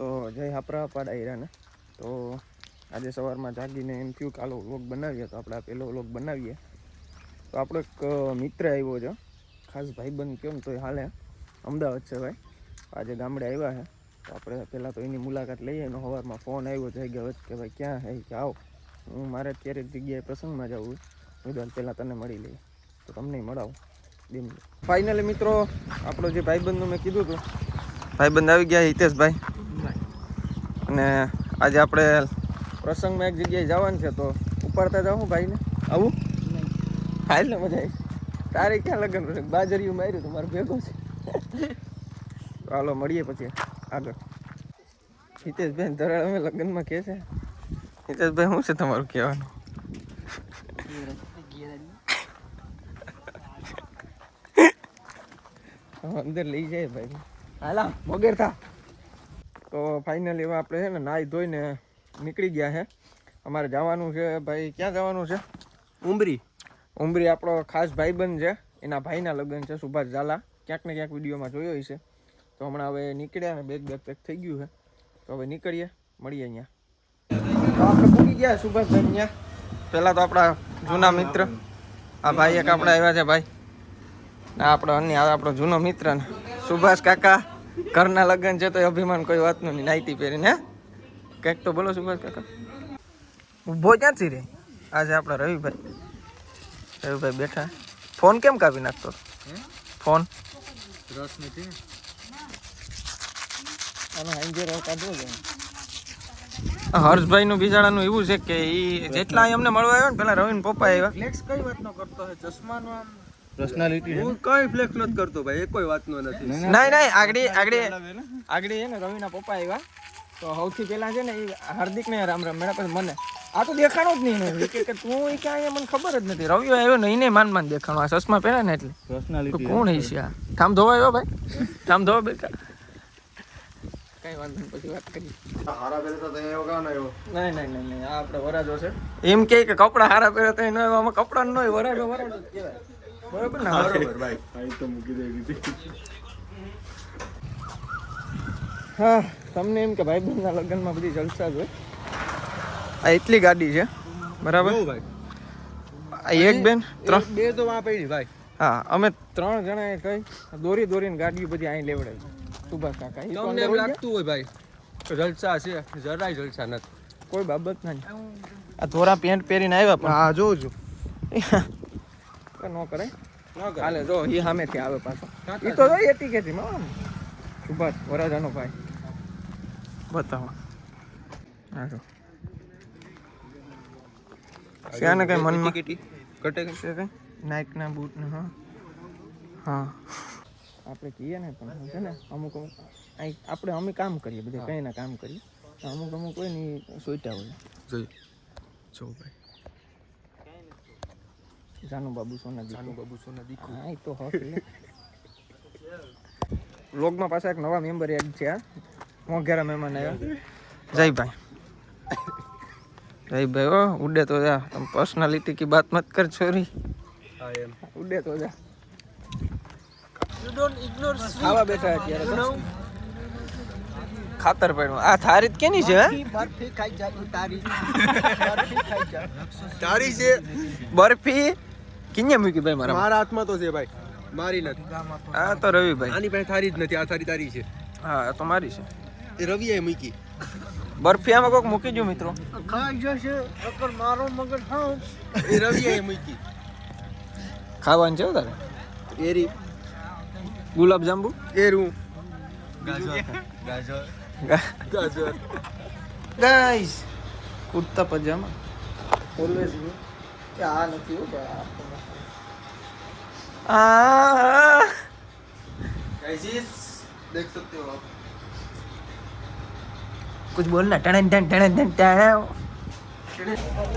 તો જય હાપરા પાડા હીરાને. તો આજે સવારમાં જાગીને એમ થયું કે આલો વ્લોગ બનાવીએ તો આપણે પહેલો વ્લોગ બનાવીએ. તો આપણો એક મિત્ર આવ્યો છે. ખાસ ભાઈબંધ કેમ તો હાલે. અમદાવાદ છે ભાઈ. આજે ગામડે આવ્યા છે. તો આપણે પહેલાં તો એની મુલાકાત લઈએ એનો સવારમાં ફોન આવ્યો જઈ ગયો કે ભાઈ ક્યાં હે કે આવો. હું મારે અત્યારે જગ્યાએ પ્રસંગમાં જવું વિધાન પહેલાં તને મળી લઈએ તો તમને મળાવું. ફાઇનલી મિત્રો, આપણો જે ભાઈબંધનું મેં કીધું હતું. ભાઈબંધ આવી ગયા હિતેશભાઈ. અને આજે આપણે પ્રસંગમાં એક જગ્યાએ જવાનું છે તો ઉપાડતા જાઉં ભાઈને. આવું? હાલ ને મજા આવી. તારે ક્યાં લગ્ન બાજરીયું માર્યું તો ભેગું ભેગો છે. હાલો મળીએ પછી આગળ. હિતેશભાઈ ધરાળ અમે લગ્નમાં કે છે. હિતેશભાઈ શું છે તમારું કહેવાનું? અંદર લઈ જાય ભાઈ. હાલા વગેર થા. તો ફાઇનલી હવે આપણે છે ને નાહી ધોઈને નીકળી ગયા છે. અમારે જવાનું છે ભાઈ ક્યાં જવાનું છે? ઉમરી. ઉમરી આપણો ખાસ ભાઈબંધ છે. એના ભાઈના લગ્ન છે સુભાષ ઝાલા. ક્યાંક ને ક્યાંક વિડીયોમાં જોયો હશે. તો હમણાં હવે નીકળ્યા ને બેગ બેગ પેક થઈ ગયું છે. તો હવે નીકળીએ મળીએ અહીંયા. તો આપણે ગયા સુભાષભાઈ અહીંયા. પહેલાં તો આપણા જૂના મિત્ર. આ ભાઈ એક આપણા આવ્યા છે ભાઈ. ને આપણો અન્ય આપણો જૂનો મિત્ર ને. સુભાષ કાકા. ઘરના લગ્ન છે તો અભિમાન કોઈ વાતનું નહીં. નાઈટી પહેરીને હે? કંઈક તો બોલો સુભાષ કાકા. ઊભો ક્યાંથી રે? આજે આપણે રવિભાઈ. રવિભાઈ બેઠા. ફોન કેમ કાપી નાખતો? ફોન. રસ નથી ને હર્ષભાઈ નું બિચારાનું એવું છે કે એ જેટલા અમને મળવા આવ્યા ને પેલા રવિન પપ્પા આવ્યા. ફ્લેક્સ કઈ વાતનો કરતો છે ચશ્માનો આમ? પર્સનાલિટી હું કઈ ફ્લેક્સ નથી કરતો ભાઈ એ કોઈ વાતનો નથી. નહીં નહીં આગળ આગળ આગળ છે ને રવિના પપ્પા આવ્યા. તો સૌથી પહેલા છે ને એ હાર્દિક ને રામ રામ મેળા પછી મને. આ તો દેખાણો જ નહીં કે તું એ ક્યાં મને ખબર જ નથી. રવિ આવ્યો ને એને માન માન દેખાણો. આ ચશ્મા પહેરે ને એટલે. પર્સનાલિટી કોણ છે આ? ઠામ ધોવા આવ્યો ભાઈ? ઠામ ધોવા બેટા કઈ વાંધો નહીં પછી વાત કરી હારા પેલે તો તે વગાવ નહીં નહીં નહીં નહીં આ આપણે વરાજો છે. એમ કે કે કપડા હારા પહેરે તો એનો આમાં કપડા નો વરાજો વરાજો. જ કહેવાય બરોબર ને? બરોબર ભાઈ. ભાઈ તો મૂકી દે દીધી. હા તમને એમ કે ભાઈ બંધના લગ્નમાં બધી જલસા જ હોય. આ એટલી ગાડી છે બરાબર? ભાઈ. આ એક બેન ત્રણ. બે તો વાં પડી ભાઈ. હા અમે ત્રણ જણાએ કઈ દોરી દોરીને ગાડીઓ બધી અહીં લેવડાવી સુભાષ કાકા તમને એમ હોય લાગતું હોય ભાઈ જલસા છે જરાય જલસા નથી. કોઈ બાબત નહીં. આ ધોરા પેન્ટ પહેરીને આવ્યા પણ. હા જોઉં છું. ન કરે. હાલે જો એ સામેથી આવે પાછો. એ તો જોઈએ ટીકેથી માં સુભાષ વરાજાનો ભાઈ. બતાવો. હા જો. આને કઈ મનમાં? કીટી કટે છે કઈ? નાઇકના બૂટ ને હા. હા. આપણે કહીએ ને પણ છે ને? અમુક અમુક આપણે અમે કામ કરીએ બધે કંઈ ના કામ કરીએ. અમુક અમુક હોય ને સોઈટા હોય. જોઈ જો ભાઈ. જાનુ બાબુ સોના જાનુ બાબુ સોના દીકુ હા એ તો હક વ્લોગમાં પાછા એક નવા મેમ્બર એડ છે આ મોઘેરા મહેમાન આવ્યા. જયભાઈ. જયભાઈ ઓ ઉડે તો જા. તમે પર્સનાલિટી કી બાત મત કર છોરી. હા એમ. ઉડે તો જા. યુ ડોન્ટ ઇગ્નોર ખાવા બેઠા અત્યારે ખાતર પડ્યું. આ થારી કેની છે હે? બરફી ખાઈ જા તારી. બરફી ખાઈ જા. તારી છે. બરફી કિને મૂકી ભાઈ મારા મારા હાથમાં તો છે ભાઈ. મારી નથી. આ તો રવિભાઈ આની પાસે થારી જ નથી આ થારી તારી છે. હા આ તો મારી છે. એ રવિએ મૂકી. બરફી આમાં કોક મૂકી જો મિત્રો. ખાઈ જશે અકર મારો મગર હા એ રવિએ મૂકી. ખાવાનું છે હો તારે? એરી. ગુલાબ જાંબુ? એરું. ગાજર. ગાજર. ગાજર. ગાઈસ કુર્તા પજામા. ઓલવેઝ કે આ નથી હો ભાઈ, આ આ गाइस देख सकते हो आप कुछ बोलना टन टन टन टन ton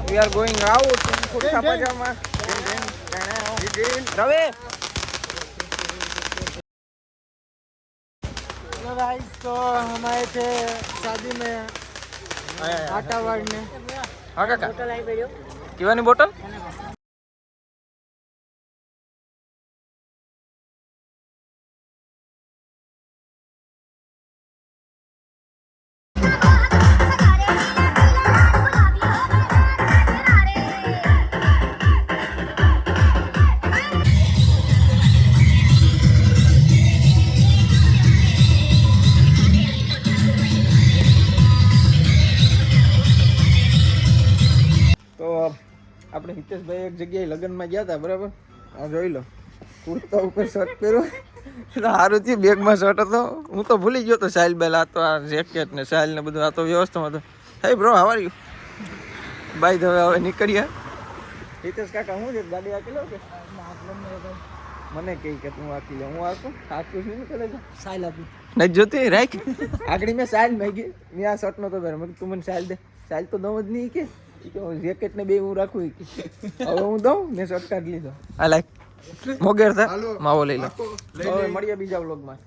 we are going out in kurta pajama रवे हेलो गाइस तो हम आए थे शादी में आटा वाड़ने હા કાકા પીવાની બોટલ? આપણે હિતેશભાઈ એક જગ્યાએ લગ્નમાં ગયા હતા બરાબર? આ જોઈ લો. કુર્તા ઉપર શર્ટ પહેર્યો. એટલે સારું થયું બેગમાં શર્ટ હતો. હું તો ભૂલી ગયો તો સાઇલ બેલ આ તો આ જેકેટ ને સાઇલ ને બધું આ તો વ્યવસ્થામાં હતો. Hey bro how are you bye હવે હવે નીકળ્યા. હિતેશ કાકા હું છે? ગાડી આકી લો કે? મને કહી કે તું આકી લે. હું આકું છું ને કરે સાઈલ આપી નહીં જોતી રાખ. આગળ મેં સાલ માગી મેં આ શર્ટ તો પહેર્યો. મેં તું મને સાયલ દે. સાયલ તો દઉં જ નહીં કે. જેકેટ ને બે હું રાખું હવે હું દઉં મેં શર્ટ કાઢી લીધો. આ લાઈક મોગેર થા. માવો લઈ લો. હવે મળીએ બીજા વ્લોગમાં